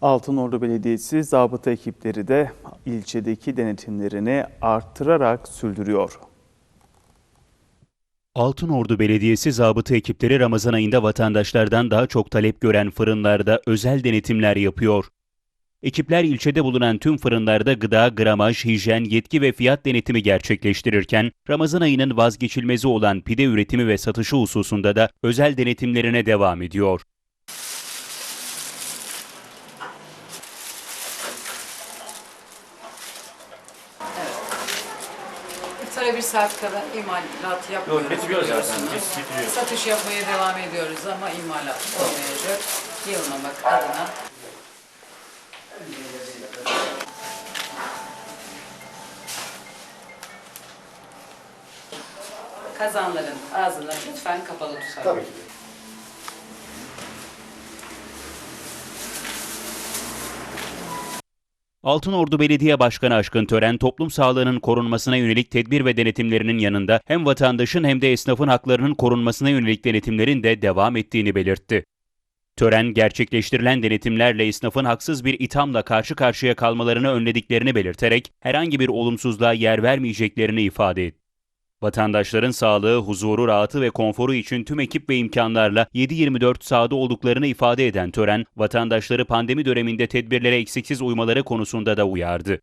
Altınordu Belediyesi zabıta ekipleri de ilçedeki denetimlerini arttırarak sürdürüyor. Altınordu Belediyesi zabıta ekipleri Ramazan ayında vatandaşlardan daha çok talep gören fırınlarda özel denetimler yapıyor. Ekipler ilçede bulunan tüm fırınlarda gıda, gramaj, hijyen, yetki ve fiyat denetimi gerçekleştirirken, Ramazan ayının vazgeçilmezi olan pide üretimi ve satışı hususunda da özel denetimlerine devam ediyor. İftara bir saat kadar imalat yapmıyoruz. Yok bitiriyor zaten. biliyorsunuz. Biz bitiriyor. Satış yapmaya devam ediyoruz ama imalat olmayacak. Yılmamak adına. Kazanların ağzını lütfen kapalı tutalım. Tabii ki. Altınordu Belediye Başkanı Aşkın Tören, toplum sağlığının korunmasına yönelik tedbir ve denetimlerinin yanında hem vatandaşın hem de esnafın haklarının korunmasına yönelik denetimlerin de devam ettiğini belirtti. Tören, gerçekleştirilen denetimlerle esnafın haksız bir ithamla karşı karşıya kalmalarını önlediklerini belirterek herhangi bir olumsuzluğa yer vermeyeceklerini ifade etti. Vatandaşların sağlığı, huzuru, rahatı ve konforu için tüm ekip ve imkanlarla 7-24 sahada olduklarını ifade eden tören, vatandaşları pandemi döneminde tedbirlere eksiksiz uymaları konusunda da uyardı.